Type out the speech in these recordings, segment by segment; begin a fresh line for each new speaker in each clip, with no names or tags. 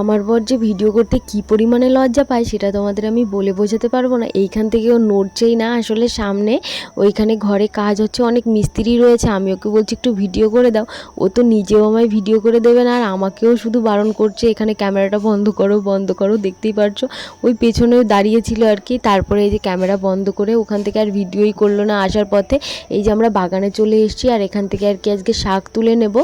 আমার বর যে ভিডিও করতে কি পরিমাণে লজ্জা পায়, সেটা তোমাদের আমি বলে বোঝাতে পারব না। এইখান থেকে ও নড়ছেই না আসলে সামনে। ওইখানে ঘরে কাজ হচ্ছে, অনেক মিস্ত্রি রয়েছে, আমি ওকে বলছি একটু ভিডিও করে দাও। ও তো নিজেও আমায় ভিডিও করে দেবে না, আর আমাকেও শুধু বারণ করছে, এখানে ক্যামেরাটা বন্ধ করো বন্ধ করো, দেখতেই পারছ? ওই পেছনে দাঁড়িয়েছিল আর কি, তারপরে এই যে ক্যামেরা বন্ধ করে ওখান থেকে আর ভিডিওই করল না আসার পথে। এই যে আমরা বাগানে চলে এসেছি, আর এখান থেকে আর কি আজকে শাক তুলে নেব।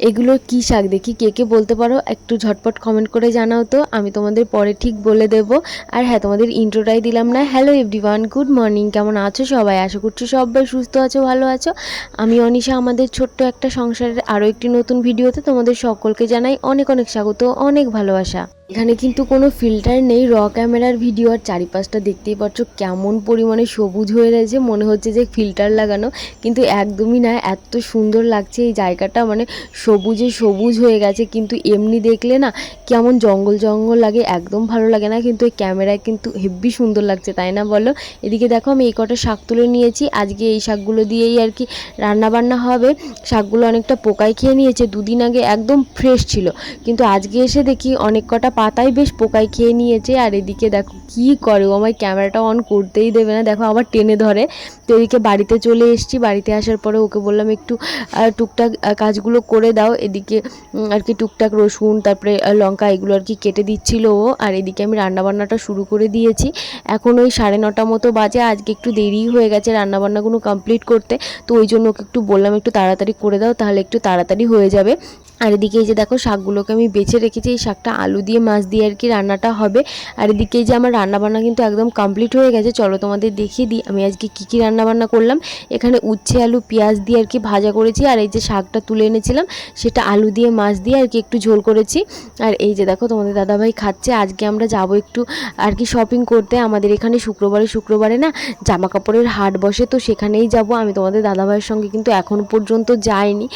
এগুলো কি শাক? দেখি কে কে বলতে পারো? একটু ঝটপট কমেন্ট করে জানাও তো। আমি তোমাদের পরে ঠিক বলে দেব। আর হ্যাঁ তোমাদের ইন্ট্রোটাই দিলাম না। হ্যালো এভরিওয়ান গুড মর্নিং কেমন আছো সবাই? আশা করছি সবাই সুস্থ আছো, ভালো আছো। আমি অনিশা, আমাদের ছোট্ট একটা সংসারের আরও একটি নতুন ভিডিওতে তোমাদের সকলকে জানাই অনেক অনেক স্বাগত, অনেক ভালোবাসা। এখানে কিন্তু কোনো ফিল্টার নেই র ক্যামেরার ভিডিও আর চারিপাশটা দেখতেই পাচ্ছ কেমন পরিমাণে সবুজ হয়ে রয়েছে, মনে হচ্ছে যে ফিল্টার লাগানো, কিন্তু একদমই না, এত সুন্দর লাগছে এই জায়গাটা মানে সবুজে সবুজ হয়ে গেছে, কিন্তু এমনি দেখলে না কেমন জঙ্গল জঙ্গল লাগে, একদম ভালো লাগে না, কিন্তু এই ক্যামেরায় কিন্তু হেব্বি সুন্দর লাগছে, তাই না বলো? এদিকে দেখো আমি এই কটা শাক তুলে নিয়েছি, আজকে এই শাকগুলো দিয়েই আর কি রান্না বান্না হবে, শাকগুলো অনেকটা পোকায় খেয়ে নিয়েছে, দুদিন আগে একদম ফ্রেশ ছিল, কিন্তু আজকে এসে দেখি অনেক কটা পাতাই বেশ পোকায় খেয়ে নিয়েছে, আর এদিকে দেখো কি করে ও আমায় ক্যামেরাটা অন করতেই দেবে না। দেখো আবার টেনে ধরে। তো এদিকে বাড়িতে চলে এসেছি। বাড়িতে আসার পরে ওকে বললাম, একটু টুকটাক কাজগুলো করে দাও। এদিকে আর কি টুকটাক রসুন, তারপরে লঙ্কা এগুলো আর কি কেটে দিচ্ছিল ও। আর এদিকে আমি রান্নাবান্নাটা শুরু করে দিয়েছি। এখন ওই সাড়ে নটা মতো বাজে। আজকে একটু দেরি হয়ে গেছে রান্নাবান্নাগুলো কমপ্লিট করতে। তো ওই জন্য ওকে একটু বললাম, একটু তাড়াতাড়ি করে দাও, তাহলে একটু তাড়াতাড়ি হয়ে যাবে। আর এদিকে এই যে দেখো শাকগুলোকে আমি বেছে রেখেছি, এই শাকটা আলু দিয়ে, মাছ দিয়ে আর কি রান্নাটা হবে। আর এদিকে এই যে আমার রান্নাবান্না কিন্তু একদম কমপ্লিট হয়ে গেছে। চলো তোমাদের দেখিয়ে দিই আমি আজকে কী কী রান্নাবান্না করলাম। এখানে উচ্ছে, আলু, পেঁয়াজ দিয়ে আর কি ভাজা করেছি। আর এই যে শাকটা তুলে এনেছিলাম, সেটা আলু দিয়ে, মাছ দিয়ে আর কি একটু ঝোল করেছি। আর এই যে দেখো তোমাদের দাদাভাই খাচ্ছে। আজকে আমরা যাব একটু আর কি শপিং করতে। আমাদের এখানে শুক্রবারে শুক্রবারে না জামা কাপড়ের হাট বসে, তো সেখানেই যাব। আমি তোমাদের দাদাভাইয়ের সঙ্গে কিন্তু এখনও পর্যন্ত যাইনি।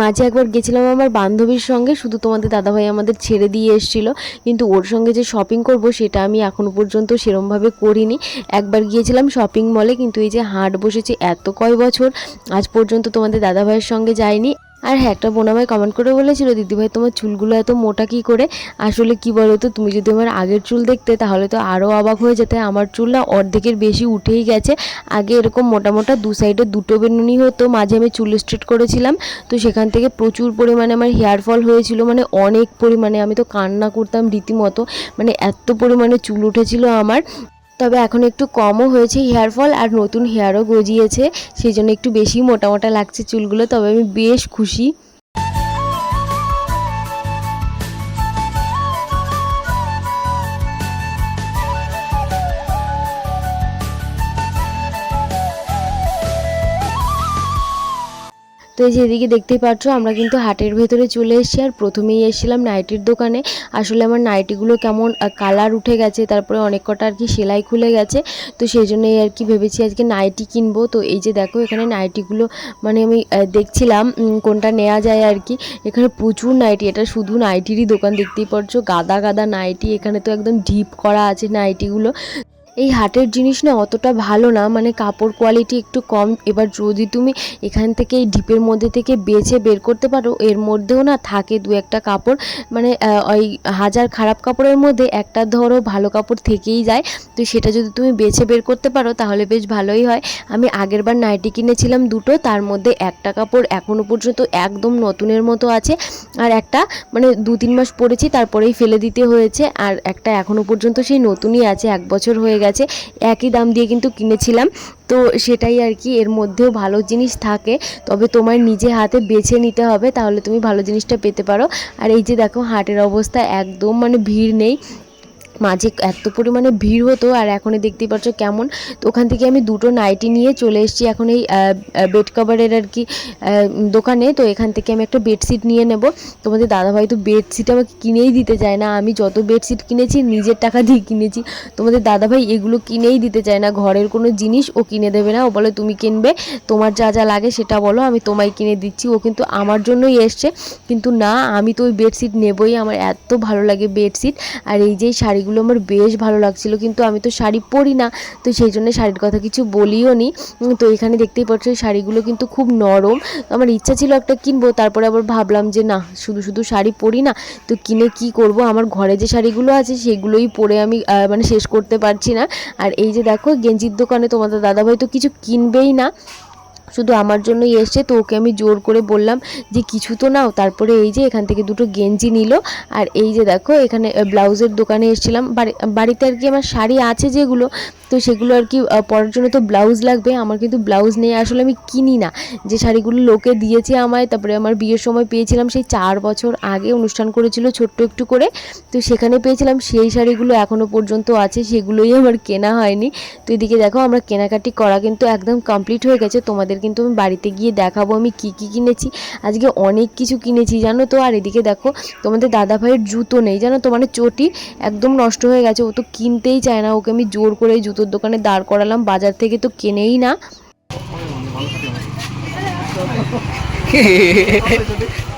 মাঝে একবার গেছিলাম আমার বান্ধবীর সঙ্গে শুধু তোমাদের দাদাভাই আমাদের ছেড়ে দিয়ে এসেছিল, কিন্তু ওর সঙ্গে যে শপিং করব সেটা আমি এখনও পর্যন্ত সেরমভাবে করিনি। একবার গিয়েছিলাম শপিং মলে কিন্তু এই যে হাট বসেছে এত কয় বছর, আজ পর্যন্ত তোমাদের দাদাভাইয়ের সঙ্গে যাইনি। আর হ্যাঁ একটা বোন আমায় কমেন্ট করে বলেছিল, দিদিভাই, তোমার চুলগুলো এত মোটা কি করে? আসলে কি বলো তো তুমি যদি আমার আগের চুল দেখতে, তাহলে তো আরও অবাক হয়ে যেতে। আমার চুল না অর্ধেকের বেশি উঠেই গেছে। আগে এরকম মোটা মোটা দু সাইডে দুটো বেনুনি হতো, মাঝে আমি চুল স্ট্রেট করেছিলাম। তো সেখান থেকে প্রচুর পরিমাণে আমার হেয়ার ফল হয়েছিল মানে অনেক পরিমাণে। আমি তো কান্না করতাম রীতিমতো মানে এত পরিমাণে চুল উঠেছিল আমার। তবে এখন একটু কমও হয়েছে হেয়ার ফল আর নতুন হেয়ারও গজিয়েছে, সেই জন্য একটু বেশি মোটা মোটা লাগছে চুলগুলো, তবে আমি বেশ খুশি। তো এই যে এদিকে দেখতেই পাচ্ছ, আমরা কিন্তু হাটের ভেতরে চলে এসেছি আর প্রথমেই এসেছিলাম নাইটির দোকানে। আসলে আমার নাইটিগুলো কেমন কালার উঠে গেছে, তারপরে অনেক কটা আর কি সেলাই খুলে গেছে। তো সেই জন্যই আর কি ভেবেছি আজকে নাইটি কিনবো। তো এই যে দেখো, এখানে নাইটিগুলো মানে আমি দেখছিলাম কোনটা নেওয়া যায় আর কি। এখানে প্রচুর নাইটি, এটা শুধু নাইটিরই দোকান, দেখতেই পাচ্ছ। গাদা গাদা নাইটি, এখানে তো একদম ডিপ করা আছে নাইটিগুলো। এই হাটের জিনিস না অতটা ভালো না মানে কাপড় কোয়ালিটি একটু কম। এবার যদি তুমি এখান থেকে এই ডিপের মধ্যে থেকে বেছে বের করতে পারো, এর মধ্যেও না থাকে দু একটা কাপড় মানে ওই হাজার খারাপ কাপড়ের মধ্যে একটা ধরো ভালো কাপড় থেকেই যায়। তো সেটা যদি তুমি বেছে বের করতে পারো, তাহলে বেশ ভালোই হয়। আমি আগেরবার নাইটি কিনেছিলাম দুটো, তার মধ্যে একটা কাপড় এখনও পর্যন্ত একদম নতুনের মতো আছে। আর একটা মানে দু তিন মাস পরেছি, তারপরেই ফেলে দিতে হয়েছে। আর একটা এখনও পর্যন্ত সেই নতুনই আছে, এক বছর হয়ে গেছে। একই দাম দিয়ে কিন্তু কিনেছিলাম। তো সেটাই আর কি, এর মধ্যেও ভালো জিনিস থাকে। তবে তোমার নিজে হাতে বেছে নিতে হবে, তাহলে তুমি ভালো জিনিসটা পেতে পারো। আর এই যে দেখো, হাটের অবস্থা একদম মানে ভিড় নেই। মাঝে এত পরিমাণে ভিড় হতো আর এখন দেখতেই পাচ্ছ কেমন। তো ওখান থেকে আমি দুটো নাইটি নিয়ে চলে এসেছি এখন এই বেড কভারের আর কি দোকানে। তো এখান থেকে আমি একটা বেডশিট নিয়ে নেব। তোমাদের দাদাভাই তো বেডশিট আমাকে কিনেই দিতে চায় না। আমি যত বেডশিট কিনেছি, নিজের টাকা দিয়ে কিনেছি। তোমাদের দাদাভাই এগুলো কিনেই দিতে চায় না। ঘরের কোনো জিনিস ও কিনে দেবে না। ও বলে, তুমি কিনবে। তোমার যা যা লাগে সেটা বলো। আমি তোমায় কিনে দিচ্ছি। ও কিন্তু আমার জন্যই এসছে। কিন্তু না, আমি তো ওই বেডশিট নেবই। আমার এত ভালো লাগে বেডশিট আর এই যে শাড়িগুলো শাড়িগুলো আমার বেশ ভালো লাগছিল, কিন্তু আমি তো শাড়ি পরি না, তো সেই জন্য শাড়ির কথা কিছু বলিও নি। তো এখানে দেখতেই পাচ্ছ শাড়িগুলো কিন্তু খুব নরম। আমার ইচ্ছা ছিল একটা কিনবো, তারপরে আবার ভাবলাম যে না, শুধু শুধু শাড়ি পরি না, তো কিনে কি করব? আমার ঘরে যে শাড়িগুলো আছে, সেগুলোই পরে আমি মানে শেষ করতে পারছি না। আর এই যে দেখো, গেঞ্জির দোকানে তোমাদের দাদাভাই তো কিছু কিনবেই না। শুধু আমার জন্যই এসছে, তো ওকে আমি জোর করে বললাম যে কিছু তো নাও। তারপরে এই যে এখান থেকে দুটো গেঞ্জি নিল, আর এই যে দেখো, এখানে ব্লাউজের দোকানে এসেছিলাম। বাড়ি, বাড়িতে আর কি আমার শাড়ি আছে যেগুলো, তো সেগুলো আর কি পরার জন্য তো ব্লাউজ লাগবে। আমার কিন্তু ব্লাউজ নেই, আসলে আমি কিনি না। যে শাড়িগুলো লোকে দিয়েছে আমায়, তারপরে আমার বিয়ের সময় পেয়েছিলাম সেই চার বছর আগে অনুষ্ঠান করেছিল ছোট্ট একটু করে। তো সেখানে পেয়েছিলাম সেই শাড়িগুলো এখনও পর্যন্ত আছে, সেগুলোই আমার কেনা হয়নি। তো এদিকে দেখো, আমরা কেনাকাটি করা কিন্তু একদম কমপ্লিট হয়ে গেছে। তোমাদের কিন্তু আমি বাড়িতে গিয়ে দেখাবো আমি কি কি কিনেছি। আজকে অনেক কিছু কিনেছি জানো তো? আর এদিকে দেখো তোমাদের দাদা ভাইয়ের জুতো নেই জানো তো? মানে চটি একদম নষ্ট হয়ে গেছে ও তো কিনতেই চায় না। ওকে আমি জোর করে এই জুতোর দোকানে দাঁড় করালাম বাজার থেকে তো কেনেই না।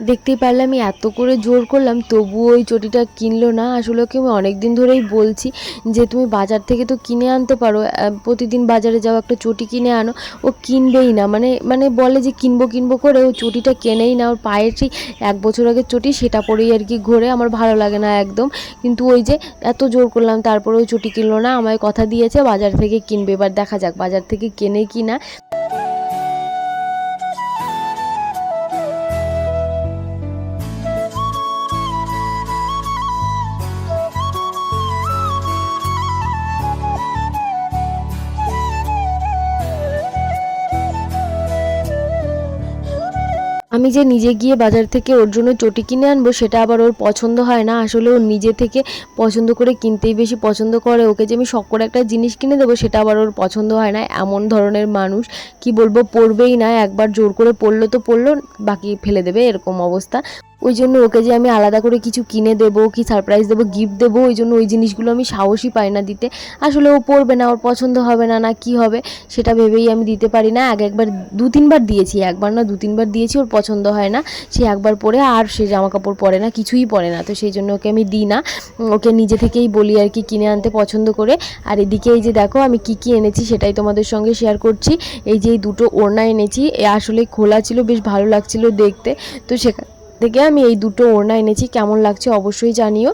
দেখতেই পারলে আমি এত করে জোর করলাম, তবুও ওই চটিটা কিনলো না। আসলে ওকে আমি অনেক দিন ধরেই বলছি যে, তুমি বাজার থেকে তো কিনে আনতে পারো প্রতিদিন বাজারে যাও, একটা চটি কিনে আনো। ও কিনবেই না মানে মানে বলে যে, কিনবো কিনবো করে। ও চটিটা কেনেই না, ওর পায়ের সেই এক বছর আগের চটি, সেটা পরেই আর কি ঘোরে, আমার ভালো লাগে না একদম। কিন্তু ওই যে, এত জোর করলাম, তারপরে ওই চটি কিনলো না, আমায় কথা দিয়েছে, বাজার থেকে কিনবে, এবার দেখা যাক, বাজার থেকে কেনে কি না। আমি যে নিজে গিয়ে বাজার থেকে ওর জন্য চটি কিনে আনব, সেটা আবার ওর পছন্দ হয় না। আসলে ও নিজে থেকে পছন্দ করে কিনতেই বেশি পছন্দ করে। ওকে যে আমি শখ করে একটা জিনিস কিনে দেবো, সেটা আবার ওর পছন্দ হয় না। এমন ধরনের মানুষ, কি বলব, পড়বেই না। একবার জোর করে পড়ল তো পড়ল, বাকি ফেলে দেবে, এরকম অবস্থা। ওই জন্য ওকে যে আমি আলাদা করে কিছু কিনে দেবো, কি সারপ্রাইজ দেবো গিফট দেবো ওই জন্য ওই জিনিসগুলো আমি সাহসই পাই না দিতে। আসলে ও পড়বে না, ওর পছন্দ হবে না না কি হবে, সেটা ভেবেই আমি দিতে পারি না। আগে একবার, দু তিনবার দিয়েছি, একবার না, দু তিনবার দিয়েছি, ওর পছন্দ হয় না। সে একবার পরে আর সে জামা কাপড় পরে না, কিছুই পরে না। তো সেই জন্য ওকে আমি দিই না। ওকে নিজে থেকেই বলি আর কি, কিনে আনতে পছন্দ করে। আর এদিকে এই যে দেখো, আমি কি কি এনেছি সেটাই তোমাদের সঙ্গে শেয়ার করছি। এই যে এই দুটো ওড়না এনেছি, এ আসলে খোলা ছিল, বেশ ভালো লাগছিল দেখতে। তো সেখান থেকে আমি এই দুটো ওড়না এনেছি। কেমন লাগছে অবশ্যই জানিও।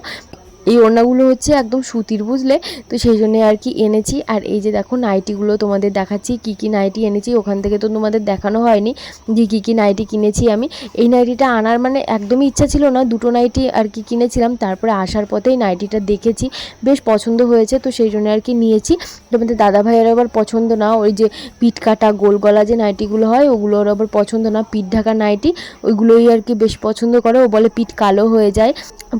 এই ওড়নাগুলো হচ্ছে একদম সুতির, বুঝলে? তো সেই জন্য আর কি এনেছি। আর এই যে দেখো নাইটিগুলো তোমাদের দেখাচ্ছি, কি কি নাইটি এনেছি। ওখান থেকে তো তোমাদের দেখানো হয়নি যে কী কী নাইটি কিনেছি আমি। এই নাইটিটা আনার মানে একদমই ইচ্ছা ছিল না। দুটো নাইটি আর কি কিনেছিলাম। তারপরে আসার পথেই নাইটিটা দেখেছি। বেশ পছন্দ হয়েছে, তো সেই জন্য আর কি নিয়েছি। তোমাদের দাদা ভাইয়ের আবার পছন্দ না। ওই যে পিঠ কাটা, গোল গলা যে নাইটিগুলো হয়, ওগুলো ওর আবার পছন্দ না। পিঠ ঢাকা নাইটি, ওইগুলোই আর কি বেশ পছন্দ করে। ও বলে পিঠ কালো হয়ে যায়।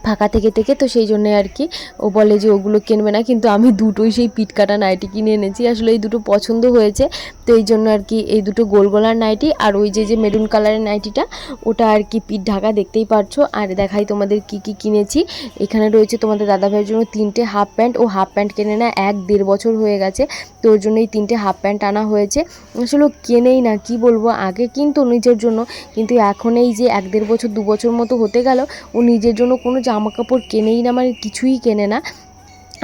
ফাঁকা থেকে থেকে, তো সেই জন্য আর কি ও বলে যে ওগুলো কিনবে না, কিন্তু আমি দুটোই সেই পিঠ কাটা নাইটি কিনে এনেছি। আসলে এই দুটো পছন্দ হয়েছে, তো এই জন্য আর কি এই দুটো গোল গলার নাইটি আর ওই যে যে মেরুন কালারের নাইটিটা, ওটা আর কি পিঠ ঢাকা দেখতেই পারছ। আর দেখাই তোমাদের কি কি কিনেছি। এখানে রয়েছে তোমাদের দাদাভাইয়ের জন্য তিনটে হাফ প্যান্ট। ও হাফ প্যান্ট কেনে না, এক দেড় বছর হয়ে গেছে, তো ওর জন্য এই তিনটে হাফ প্যান্ট আনা হয়েছে। আসলে কেনেই না, কি বলব, আগে কিন্তু নিজের জন্য, কিন্তু এখন এই যে এক দেড় বছর, দু বছর মতো হতে গেল, ও নিজের জন্য কোনো জামা কাপড় কেনেই না মানে কিছুই কেনে না।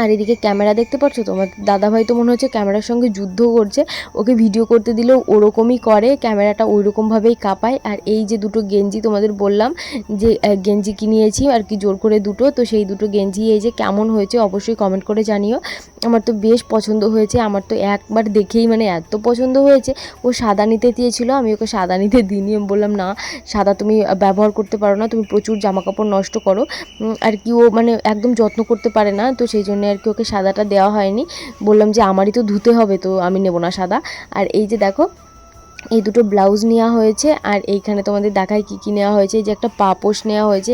আর এদিকে ক্যামেরা দেখতে পাচ্ছ? তোমার দাদাভাই তো মনে হচ্ছে ক্যামেরার সঙ্গে যুদ্ধ করছে। ওকে ভিডিও করতে দিলেও ওরকমই করে, ক্যামেরাটা ওইরকমভাবেই কাঁপায়। আর এই যে দুটো গেঞ্জি তোমাদের বললাম, যে গেঞ্জি কিনিয়েছি আর কি জোর করে দুটো, তো সেই দুটো গেঞ্জি এই যে কেমন হয়েছে অবশ্যই কমেন্ট করে জানিও। আমার তো বেশ পছন্দ হয়েছে। আমার তো একবার দেখেই মানে এত পছন্দ হয়েছে। ও সাদা নিতে দিয়েছিল আমি ওকে সাদা নিতে দিইনি। আমি বললাম, না, সাদা তুমি ব্যবহার করতে পারো না, তুমি প্রচুর জামা কাপড় নষ্ট করো। আর কি ও মানে একদম যত্ন করতে পারে না, তো সেই জন্য আর কি ওকে সাদাটা দেওয়া হয়নি। বললাম যে, আমারই তো ধুতে হবে, তো আমি নেব না সাদা। আর এই যে দেখো এই দুটো ব্লাউজ নেওয়া হয়েছে, আর এইখানে তোমাদের দেখায় কী কী নেওয়া হয়েছে। যে একটা পাপোশ নেওয়া হয়েছে,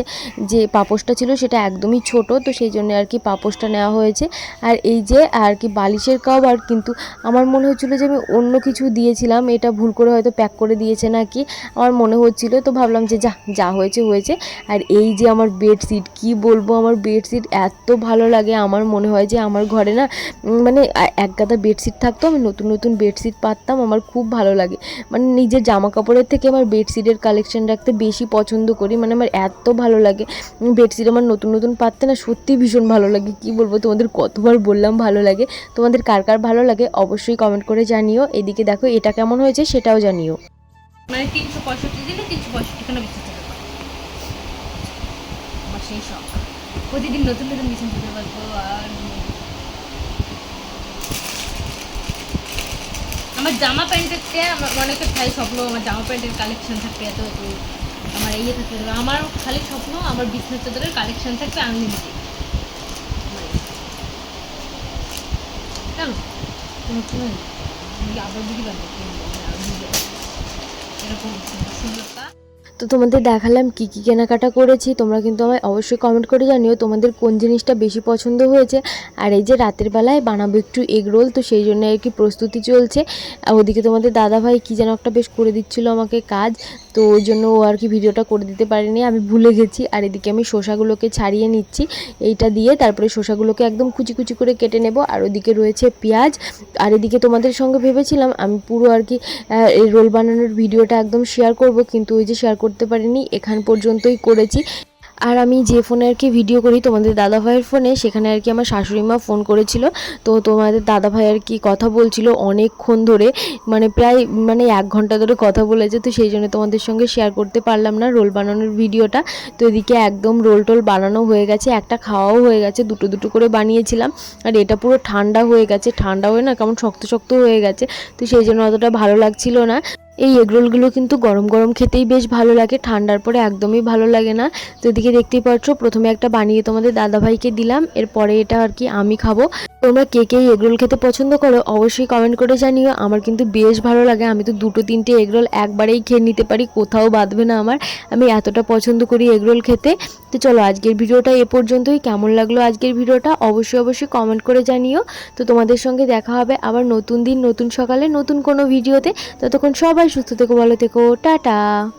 যে পাপোশটা ছিল সেটা একদমই ছোট, তো সেই জন্য আর কি পাপোশটা নেওয়া হয়েছে। আর এই যে আর কি বালিশের কভার কিন্তু আমার মনে হচ্ছিল যে আমি অন্য কিছু দিয়েছিলাম, এটা ভুল করে হয়তো প্যাক করে দিয়েছে নাকি, আমার মনে হচ্ছিল। তো ভাবলাম যে যা যা হয়েছে হয়েছে। আর এই যে আমার বেডশিট কি বলব আমার বেডশিট এত ভালো লাগে। আমার মনে হয় যে আমার ঘরে না মানে এক গাদা বেডশিট থাকতো, আমি নতুন নতুন বেডশিট পাততাম, আমার খুব ভালো লাগে। মানে নিজের জামা কাপড়ের থেকে আমার বেডশিটের কালেকশন রাখতে বেশি পছন্দ করি। মানে আমার এত ভালো লাগে। বেডশিট আমার নতুন নতুন পাততে না সত্যি ভীষণ ভালো লাগে। কি বলব, তোমাদের কতবার বললাম ভালো লাগে। তোমাদের কার কার ভালো লাগে অবশ্যই কমেন্ট করে জানিও। এদিকে দেখো, এটা কেমন হয়েছে সেটাও জানিও।
মানে তিনশো পঁয়ষট্টি দিলে তিনশো শখ। প্রতিদিন নতুন নতুন বিছানা পেতে পারব আর আমার জামা প্যান্টের চেয়ে আমার অনেকে খালি স্বপ্ন, আমার জামা প্যান্টের কালেকশন থাকবে, এত আমার ইয়ে থাকবে আমার খালি স্বপ্ন, আমার বিছনা চাদরের কালেকশন থাকবে আনলিমিটেড আবার দিদি পারব এরকম সুন্দরতা
তো তোমাদের দেখালাম কি কি কেনাকাটা করেছি, তোমরা কিন্তু আমায় অবশ্যই কমেন্ট করে জানিও তোমাদের কোন জিনিসটা বেশি পছন্দ হয়েছে। আর এই যে রাতের বেলায় বানাবো একটু এগ রোল তো সেই জন্য আর কি প্রস্তুতি চলছে। ওদিকে তোমাদের দাদাভাই কী যেন একটা বেশ করে দিচ্ছিল আমাকে কাজ তো ওই জন্য ও আর কি ভিডিওটা করে দিতে পারিনি। আমি ভুলে গেছি। আর এদিকে আমি শসাগুলোকে ছাড়িয়ে নিচ্ছি। এইটা দিয়ে তারপরে শসাগুলোকে একদম কুচি কুচি করে কেটে নেব। আর ওদিকে রয়েছে পেঁয়াজ। আর এদিকে তোমাদের সঙ্গে ভেবেছিলাম আমি পুরো আর কি এই রোল বানানোর ভিডিওটা একদম শেয়ার করব। কিন্তু ওই যে শেয়ার করতে পারিনি, এখান পর্যন্তই করেছি। আর আমি যে ফোনে আর কি ভিডিও করি তোমাদের দাদা ভাইয়ের ফোনে, সেখানে আর কি আমার শাশুড়ি মা ফোন করেছিল। তো তোমাদের দাদা ভাই আর কি কথা বলছিল অনেকক্ষণ ধরে মানে প্রায় মানে এক ঘণ্টা ধরে কথা বলেছে। তো সেই জন্য তোমাদের সঙ্গে শেয়ার করতে পারলাম না রোল বানানোর ভিডিওটা তো এদিকে একদম রোল টোল বানানো হয়ে গেছে, একটা খাওয়াও হয়ে গেছে, দুটো দুটো করে বানিয়েছিলাম। আর এটা পুরো ঠান্ডা হয়ে গেছে, ঠান্ডা হয়ে না কেমন শক্ত শক্ত হয়ে গেছে। তো সেই জন্য অতটা ভালো লাগছিল না। এই এগরোলগুলো কিন্তু গরম গরম খেতেই বেশ ভালো লাগে, ঠান্ডার পরে একদমই ভালো লাগে না। তো এদিকে দেখতেই পাচ্ছ, প্রথমে একটা বানিয়ে তোমাদের দাদাভাইকে দিলাম, এরপরে এটা আর কি আমি খাব। তোমরা কে কে এগরোল খেতে পছন্দ করো অবশ্যই কমেন্ট করে জানিও, আমার কিন্তু বেশ ভালো লাগে, আমি তো দুটো তিনটে এগরোল একবারেই খেয়ে নিতে পারি, কোথাও বাঁধবে না আমার। আমি এতটা পছন্দ করি এগরোল খেতে। তো চলো আজকের ভিডিওটা এ পর্যন্তই। কেমন লাগল আজকের ভিডিওটা? অবশ্যই অবশ্যই কমেন্ট করে জানিও। তো তোমাদের সঙ্গে দেখা হবে আবার নতুন দিন, নতুন সকালে, নতুন কোনো ভিডিওতে। ততক্ষণ সবাই সুস্থ থেকো, ভালো থেকো। টাটা।